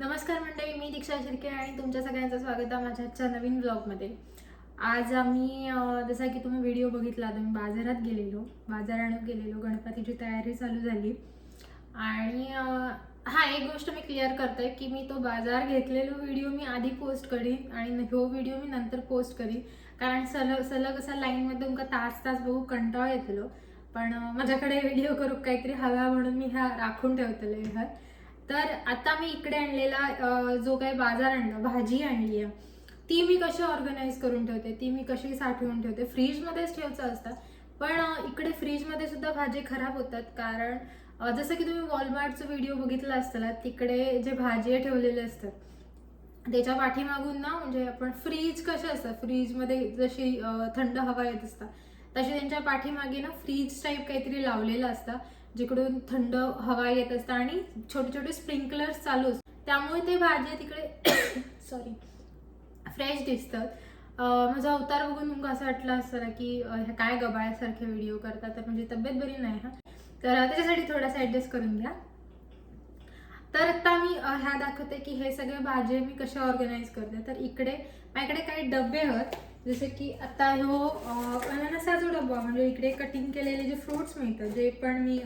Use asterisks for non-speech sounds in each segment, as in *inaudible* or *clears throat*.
नमस्कार मंडळी मी दीक्षा शिर्के आणि तुमच्या सगळ्यांचं स्वागत आहे माझ्या आजच्या नवीन ब्लॉगमध्ये आज आम्ही जसं जसा की तुम्ही व्हिडिओ बघितला आम्ही बाजारात गेलेलो बाजारात गेलेलो गणपतीची तयारी चालू झाली. आणि हा एक गोष्ट मी क्लिअर करते की मी तो बाजार घेतलेलो व्हिडिओ मी आधी पोस्ट करीन आणि हो व्हिडिओ मी नंतर पोस्ट करीन. कारण सलग सलग असा लाईनमध्ये तुमका तास तास बघू कंटाळ येतलो. पण माझ्याकडे व्हिडिओ करू काहीतरी हवा म्हणून मी हा राखून ठेवतले हा. तर आता मी इकडे आणलेला जो काही बाजार आणला भाजी आणली आहे ती मी कशी ऑर्गनाईज करून ठेवते ती मी कशी साठवून ठेवते? फ्रीजमध्येच ठेवचं असतं पण इकडे फ्रीजमध्ये सुद्धा भाजी खराब होतात कारण जसं की तुम्ही वॉलमार्टचा व्हिडिओ बघितला असताना तिकडे जे भाजी ठेवलेले असतात त्याच्या पाठीमागून ना म्हणजे आपण फ्रीज कसे असतात फ्रीजमध्ये जशी थंड हवा येत असतात तशी त्यांच्या पाठीमागे ना फ्रीज टाईप काहीतरी लावलेलं असतं जिकडून थंड हवा येत असतं आणि छोटे छोटे स्प्रिंकलर्स चालू असतात. त्यामुळे ते भाजी तिकडे *coughs* सॉरी फ्रेश दिसतात. माझा अवतार बघून तुमका असं वाटलं असतं की ह्या काय गबाळ्यासारखे व्हिडिओ करतात तर म्हणजे तब्येत बरी नाही हा. तर त्याच्यासाठी थोडासा ॲडजस्ट करून घ्या. तर आता मी ह्या दाखवते की हे सगळे भाजी मी कशा ऑर्गनाईज करते. तर इकडे माझ्याकडे काही डबे आहेत. जसे की आता ह्यो अननसाचा डब्बा म्हणजे इकडे कटिंग केलेले जे फ्रुट्स मिळतात जे पण मी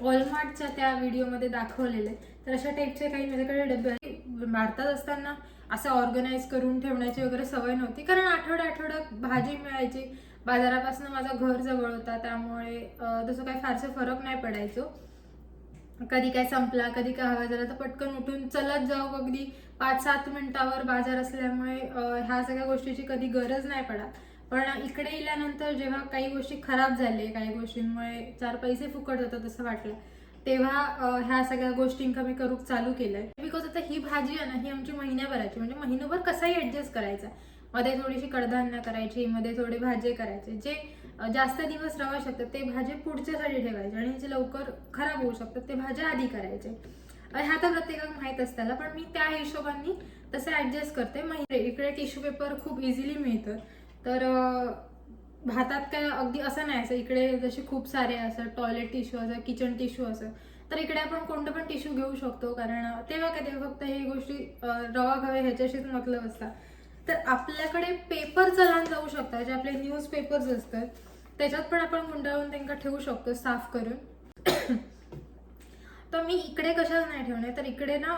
वॉलमार्टच्या त्या व्हिडिओमध्ये दाखवलेले. तर अशा टाईपचे काही माझ्याकडे डबे आहेत. भारतात असताना असं ऑर्गनाईज करून ठेवण्याची वगैरे सवय नव्हती. कारण आठवडा आठवड्यात भाजी मिळायची. बाजारापासून माझा घर जवळ होता. त्यामुळे तसं काही फारसं फरक नाही पडायचो. कधी काय संपला कधी काय हवा झाला तर पटकन उठून चलत जाऊ. अगदी पाच सात मिनिटावर बाजार असल्यामुळे ह्या सगळ्या गोष्टीची कधी गरज नाही पडत. पण इकडे येल्यानंतर जेव्हा काही गोष्टी खराब झाले काही गोष्टींमुळे चार पैसे फुकट होतात असं वाटलं तेव्हा ह्या सगळ्या गोष्टींका मी करूक चालू केलंय. बिकॉज आता ही भाजी आहे ना ही आमची महिन्याभराची म्हणजे महिनाभर कसाही ऍडजस्ट करायचा. मध्ये थोडीशी कडधान्य करायची मध्ये थोडे भाजे करायचे. जे जास्त दिवस राहू शकतात ते भाजे पुढच्यासाठी ठेवायचे आणि जे लवकर खराब होऊ शकतात ते भाज्या आधी करायचे. ह्या तर प्रत्येकाला माहीत असताना पण मी त्या हिशोबाने तसं ॲडजस्ट करते. महिने इकडे टिश्यू पेपर खूप इझिली मिळतं. तर भातात काय अगदी असं नाही असं. इकडे जसे खूप सारे असं टॉयलेट टिश्यू असं किचन टिश्यू असं. तर इकडे आपण कोणतं पण टिश्यू घेऊ शकतो. कारण तेव्हा काय तेव्हा फक्त हे गोष्टी रवा खवे ह्याच्याशीच मतलब असतात. तर आपल्याकडे पेपर चलान जाऊ शकतात जे आपले न्यूज पेपर्स असतात. त्याच्यात पण आपण गुंडाळून त्यांना ठेवू शकतो साफ करून. तर मी इकडे कशाच नाही ठेवणे तर इकडे ना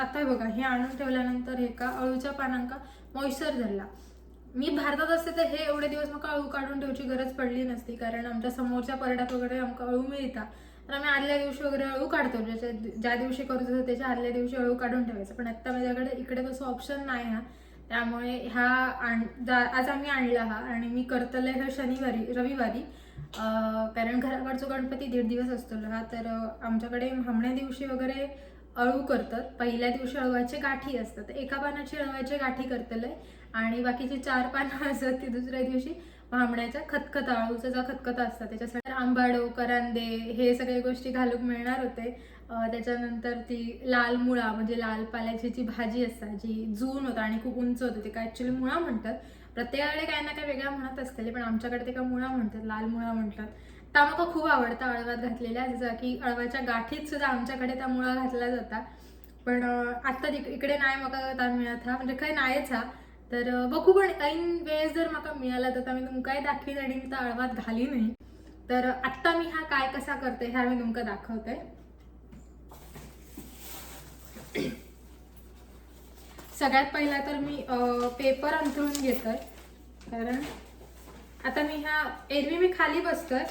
आता बघा हे आणून ठेवल्यानंतर हे का अळूच्या पानांका मॉइश्चर झाला मी भारतात असते तर हे एवढे दिवस मग अळू काढून ठेवची गरज पडली नसती कारण आमच्या समोरच्या परड्यात वगैरे आमका अळू मिळता. तर आम्ही आदल्या दिवशी वगैरे अळू काढतो ज्याच्या ज्या दिवशी करत होतो त्याच्या आदल्या दिवशी अळू काढून ठेवायचं. पण आत्ता माझ्याकडे इकडे तसं ऑप्शन नाही ना त्यामुळे ह्या आज आम्ही आणला हा आणि मी करतले हा शनिवारी रविवारी. कारण घराकडचा गणपती दीड दिवस असतो हा तर आमच्याकडे हमण्या दिवशी वगैरे अळू करतात. पहिल्या दिवशी अळवाचे गाठी असतात. एका पानाची अळवायची गाठी करतले आणि बाकीची चार पानं *laughs* असतात ती दुसऱ्या दिवशी भांबण्याच्या खतखत अळूचा जा खतखत असतात त्याच्यासाठी आंबाडो करांदे हे सगळे गोष्टी घालूक मिळणार होते. त्याच्यानंतर ती लाल मुळा म्हणजे लाल पाल्याची जी भाजी असतात जी जून होता आणि खूप उंच होते ते काय ॲक्च्युली मुळा म्हणतात. प्रत्येकाकडे काय ना काय वेगळ्या म्हणत असतील पण आमच्याकडे ते का मुळा म्हणतात लाल मुळा म्हणतात. त्या मला खूप आवडतं अळवात घातलेल्या जसं की अळवाच्या गाठीत सुद्धा आमच्याकडे त्या मुळा घातला जाता. पण आत्ता तिक- इकडे नाही मका ता मिळत हा म्हणजे काही नाहीच हा. तर बघू पण ऐन वेळेस जर म्हाका मिळाला तर मी तुमकाही दाखवीन आणि मी तर अळवात घाली नाही तर आत्ता मी हा काय कसा करते ह्या मी तुमका दाखवते. सगळ्यात पहिला तर मी पेपर अंथरून आहे कारण आता मी ह्या एरवी मी खाली बसतोय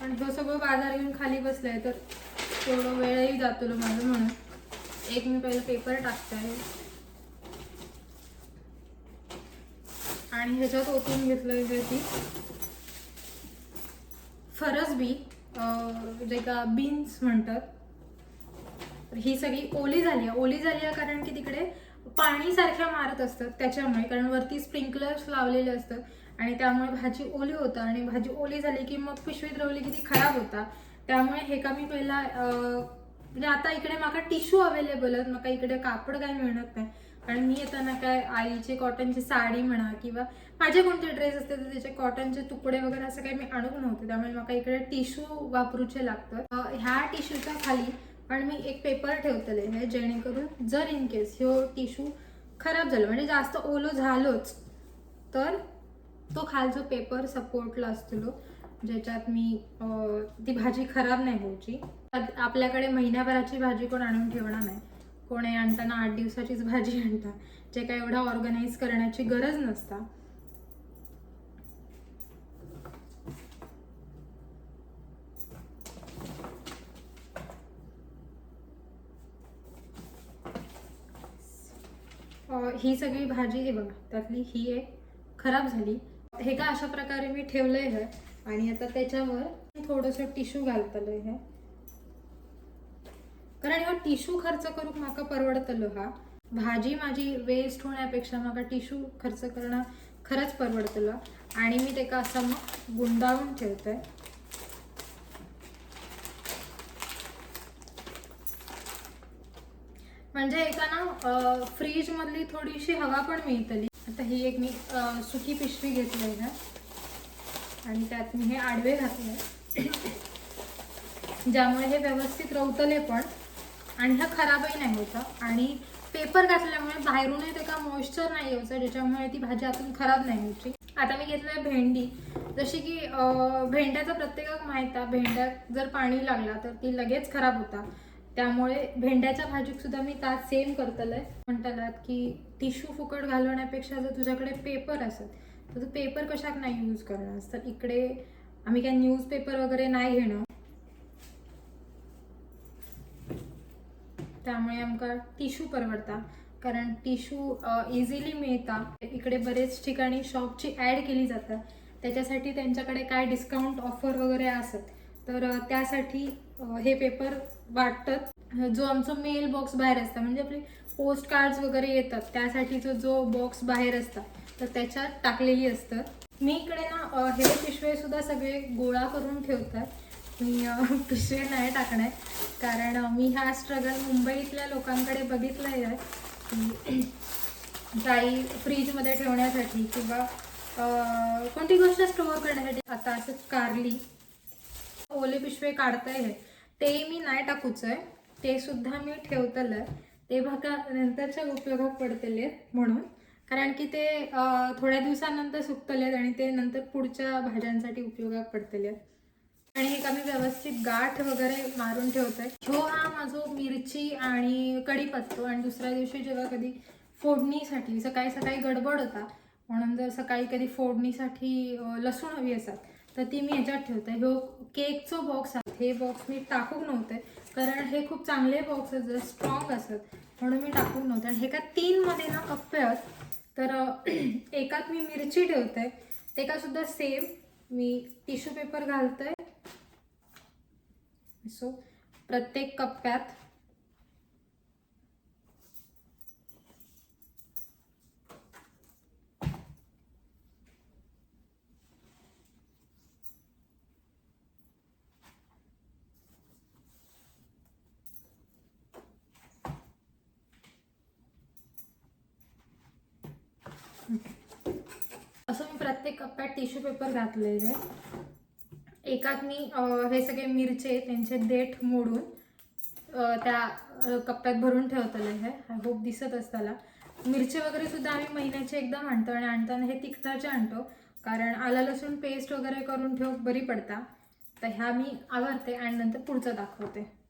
पण हे सगळं बाजार घेऊन खाली बसलाय तर थोडं वेळही जातो माझं म्हणून. एक मी पहिलं पेपर टाकतोय. आणि ह्याच्यात ओतून घेतलंय जे ती फरसबी बी जे का बीन्स म्हणतात ही सगळी ओली झाली आहे. ओली झाली आहे कारण की तिकडे पाणी सारख्या मारत असतात त्याच्यामुळे. कारण वरती स्प्रिंकलर्स लावलेले असतात आणि त्यामुळे भाजी ओली होतं आणि भाजी ओली झाली की मग पिशवीत रवली की ती खराब होता. त्यामुळे हे का मी पहिला म्हणजे आता इकडे माका टिश्यू अवेलेबल आहेत. माका इकडे कापड काय मिळत नाही. कारण मी येताना काय आईचे कॉटनची साडी म्हणा किंवा माझे कोणते ड्रेस असते तर त्याचे कॉटनचे तुकडे वगैरे असं काही मी आणून नव्हते. त्यामुळे मला इकडे टिश्यू वापरूचे लागतं ह्या टिश्यूच्या खाली पण मी एक पेपर ठेवतले हे जेणेकरून जर इन केस ह्यो टिश्यू खराब झालं म्हणजे जास्त ओलो झालोच तर तो खालचो पेपर सपोर्टला असतो ज्याच्यात मी ती भाजी खराब नाही व्हायची. आपल्याकडे महिन्याभराची भाजी कोण आणून ठेवणार नाही. कोणी आणताना आठ दिवसाचीच भाजी आणता जे काय एवढा ऑर्गनाईज करण्याची गरज नसता. ही सगळी भाजी हे बघा त्यातली ही एक खराब झाली. हे का अशा प्रकारे मी ठेवलंय हे? आणि आता त्याच्यावर थोडस टिश्यू घालतलंय हे. कारण ह्यो टिश्यू खर्च करूक माका परवडतलो हा. भाजी माझी वेस्ट होण्यापेक्षा माका टिश्यू खर्च करणं खरंच परवडतलं. आणि मी ते का असं मग गुंडाळून ठेवतोय. म्हणजे एका ना फ्रीज मधली थोडीशी हवा पण मिळतली. आता ही एक मी सुकी पिशवी घेतली ना. आणि त्यात मी हे आडवे घातले ज्यामुळे हे व्यवस्थित रवतले पण. आणि हा खराबही नाही होतं. आणि पेपर घातल्यामुळे बाहेरूनही त्याचा मॉइश्चर नाही यायचं ज्याच्यामुळे ती भाजी आतून खराब नाही होती. आता मी घेतलंय भेंडी. जशी की भेंड्याचा प्रत्येकाक माहीत आहे भेंड्यात जर पाणी लागला तर ती लगेच खराब होता. त्यामुळे भेंड्याच्या भाजीत सुद्धा मी त्यात सेम करतलंय. म्हणताना की टिश्यू फुकट घालवण्यापेक्षा जर तुझ्याकडे पेपर असत तर तू पेपर कशाक नाही यूज करणार? तर इकडे आम्ही काय न्यूजपेपर वगैरे नाही घेणं त्यामुळे आमका टिश्यू परवडता. कारण टिश्यू इझिली मिळता. इकडे बरेच ठिकाणी शॉपची ॲड केली जातात. त्याच्यासाठी त्यांच्याकडे काय डिस्काउंट ऑफर वगैरे असत तर त्यासाठी हे पेपर वाटतात. जो आमचा मेल बॉक्स बाहेर असतं म्हणजे आपले पोस्ट कार्ड्स वगैरे येतात त्यासाठीचा जो बॉक्स बाहेर असतात तर त्याच्यात टाकलेली असतात मी इकडे ना हे पिशवे सुद्धा सगळे गोळा करून ठेवतात. मी *laughs* पिशवे नाही टाकणार कारण मी हा स्ट्रगल मुंबईतल्या लोकांकडे बघितलेला आहे की *clears throat* काही फ्रीजमध्ये ठेवण्यासाठी किंवा कोणती गोष्ट स्टोअर करण्यासाठी आता असं कारली. ओले पिशवे काढताय हे. ते मी नाही टाकूच आहे ते सुद्धा मी ठेवतलं ते बघा नंतरच्या उपयोगात पडतले म्हणून. कारण की ते थोड्या दिवसानंतर सुकतले आणि ते नंतर पुढच्या भाज्यांसाठी उपयोगात पडतले आणि हे कमी व्यवस्थित गाठ वगैरे मारून ठेवतोय. ह्यो हा माझो मिरची आणि कढीपत्तो आणि दुसऱ्या दिवशी जेव्हा कधी फोडणीसाठी सकाळी सकाळी गडबड होता. म्हणून जर सकाळी कधी फोडणीसाठी लसूण हवी असतात तर ती मी याच्यात ठेवते. हो केकचं बॉक्स आहे. हे बॉक्स मी टाकूक नव्हते कारण हे खूप चांगले बॉक्स आहेत स्ट्रॉंग असतात. म्हणून मी टाकूक नव्हते. आणि हे का तीनमध्ये ना कप्पे आहेत. तर *clears throat* एकात मी मिरची ठेवते. एका सुद्धा सेम मी टिश्यू पेपर घालतोय. सो प्रत्येक कप्प्यात. असं मी प्रत्येक कप्प्यात टिश्यू पेपर घातलेले. एकात मी हे सगळे मिरचे त्यांचे देठ मोडून त्या कप्प्यात भरून ठेवतले हे. आय होप दिसत असताला. मिरचे वगैरे सुद्धा आम्ही महिन्याचे एकदम आणतो आणि आणताना हे तिखटाचे आणतो. कारण आला लसूण पेस्ट वगैरे करून ठेव बरी पडता. तर ह्या मी आवरते आणि नंतर पुढचं दाखवते.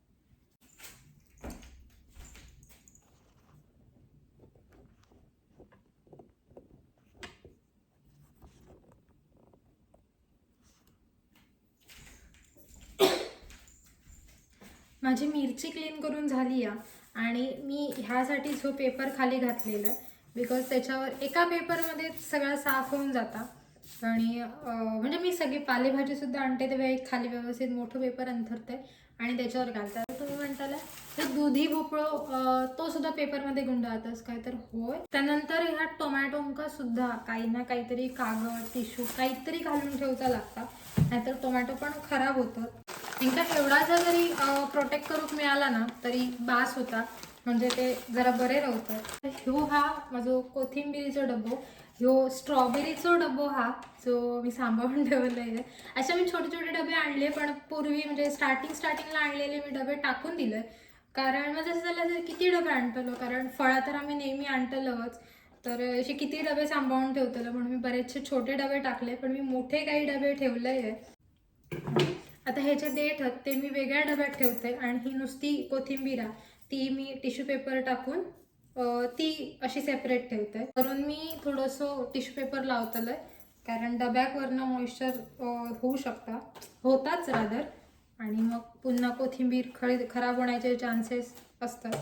माझी मिरची क्लीन करून झाली या. आणि मी ह्यासाठी जो पेपर खाली घातलेला आहे बिकॉज त्याच्यावर एका पेपरमध्ये सगळा साफ होऊन जाता. आणि म्हणजे मी सगळी पालेभाजीसुद्धा आणते तेव्हा एक खाली व्यवस्थित मोठं पेपर अंथरते आणि त्याच्यावर घालतात. तुम्ही म्हणताला तर दुधी भोपळो तो सुद्धा पेपरमध्ये गुंडाळतस काय? तर होय. त्यानंतर ह्या टोमॅटोंका सुद्धा काही ना काहीतरी कागद टिश्यू काहीतरी घालून ठेवता लागतात. नाहीतर टोमॅटो पण खराब होतात. एकदा एवढा जरी प्रोटेक्ट करूक मिळाला ना तरी बास होता म्हणजे ते जरा बरे राहतात. ह्यो हा माझं कोथिंबीरीचा डबो ह्यो स्ट्रॉबेरीचो डबो हा जो मी सांभाळून ठेवलेला आहे. असे मी छोटे छोटे डबे आणले पण पूर्वी म्हणजे स्टार्टिंग स्टार्टिंगला आणलेले मी डबे टाकून दिले. कारण मग जसं झालं तर किती डबे आणतलो? कारण फळं तर आम्ही नेहमी आणतलोच. तर असे किती डबे सांभाळून ठेवतलो म्हणून मी बरेचसे छोटे डबे टाकले पण मी मोठे काही डबे ठेवले आहे आता ह्याचे देठ आहेत ते मी वेगळ्या डब्यात ठेवते. आणि ही नुसती कोथिंबीर आहे ती मी टिश्यू पेपर टाकून ती अशी सेपरेट ठेवते. म्हणून मी थोडंसं टिश्यू पेपर लावतलंय कारण डब्यावरनं मॉइश्चर होऊ शकता. होताच रादर आणि मग पुन्हा कोथिंबीर खळी खराब होण्याचे चान्सेस असतात.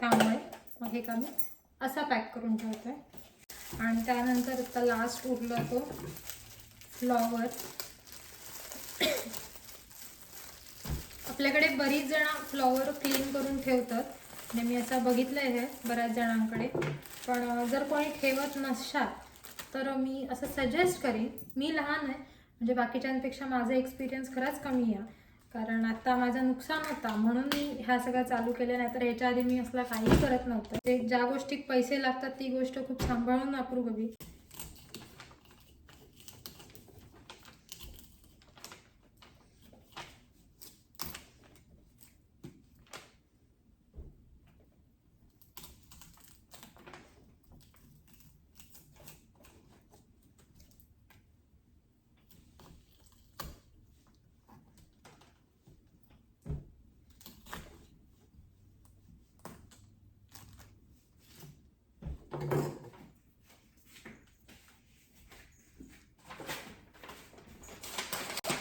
त्यामुळे मग हे का मी असा पॅक करून ठेवतो. आहे आणि त्यानंतर आता लास्ट उरला तो फ्लॉवर आपल्याकडे बरीच जण फ्लॉवर क्लीन करून ठेवतात. म्हणजे मी असं बघितलं आहे बऱ्याच जणांकडे. पण जर कोणी ठेवत नसाल तर मी असं सजेस्ट करीन मी लहान आहे म्हणजे बाकीच्यांपेक्षा माझा एक्सपिरियन्स खराच कमी आहे. कारण आता माझं नुकसान होता म्हणून मी ह्या सगळं चालू केलं नाही तर ह्याच्या आधी मी असला काही करत नव्हतं. ते ज्या गोष्टीत पैसे लागतात ती गोष्ट खूप सांभाळून वापरू हवी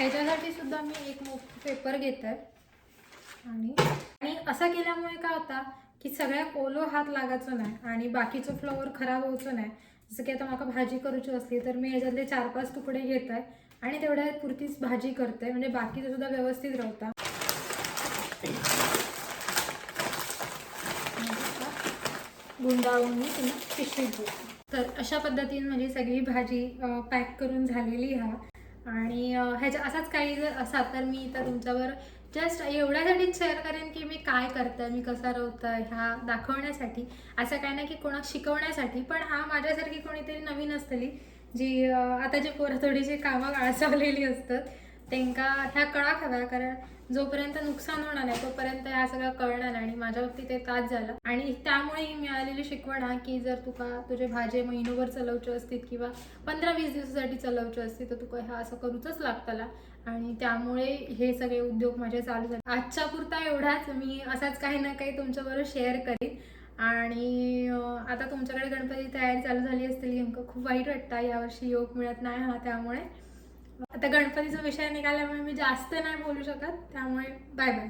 ह्याच्यासाठी सुद्धा मी एक मोठं पेपर घेत आहे आणि आणि असं केल्यामुळे काय होता की सगळ्या ओलो हात लागायचो नाही आणि बाकीचं फ्लॉवर खराब व्हायचं नाही. जसं की आता मला भाजी करूची असली तर मी ह्याच्यातले चार पाच तुकडे घेत आहे आणि तेवढ्या पुरतीच भाजी करते म्हणजे बाकीचं सुद्धा व्यवस्थित राहता. गुंडाळून मी तुम्ही पिशवीत घेते तर अशा पद्धतीने म्हणजे सगळी भाजी पॅक करून झालेली हा. आणि ह्याच्या असाच काही जर असा तर मी तर तुमच्यावर जस्ट एवढ्यासाठीच शेअर करेन की मी काय करतं मी कसा राहतं ह्या दाखवण्यासाठी. असं काय नाही की कोणाक शिकवण्यासाठी पण हा माझ्यासारखी कोणीतरी नवीन असतली जी आता जी पोरं थोडीशी कामं आळसावलेली *laughs* असतात त्यांका ह्या कळा हव्या कारण जोपर्यंत नुकसान होणार नाही तोपर्यंत ह्या सगळं कळणार नाही आणि माझ्या बाबतीत ते ताज झालं. आणि त्यामुळे ही मिळालेली शिकवण हा की जर तुका तुझे भाजे महिनोभर चलवचे असतील किंवा पंधरा वीस दिवसासाठी चलवचे असतील तर तुका ह्या असं करूचच लागताला. आणि त्यामुळे हे सगळे उद्योग माझे चालू झाले. आजच्या पुरता एवढाच. मी असाच काही ना काही तुमच्याबरोबर शेअर करीन. आणि आता तुमच्याकडे गणपती तयारी चालू झाली असतील नेमकं खूप वाईट वाटतं. यावर्षी योग मिळत नाही हा त्यामुळे. आता गणपतीचा विषय निघाल्यामुळे मी जास्त नाही बोलू शकत त्यामुळे बाय बाय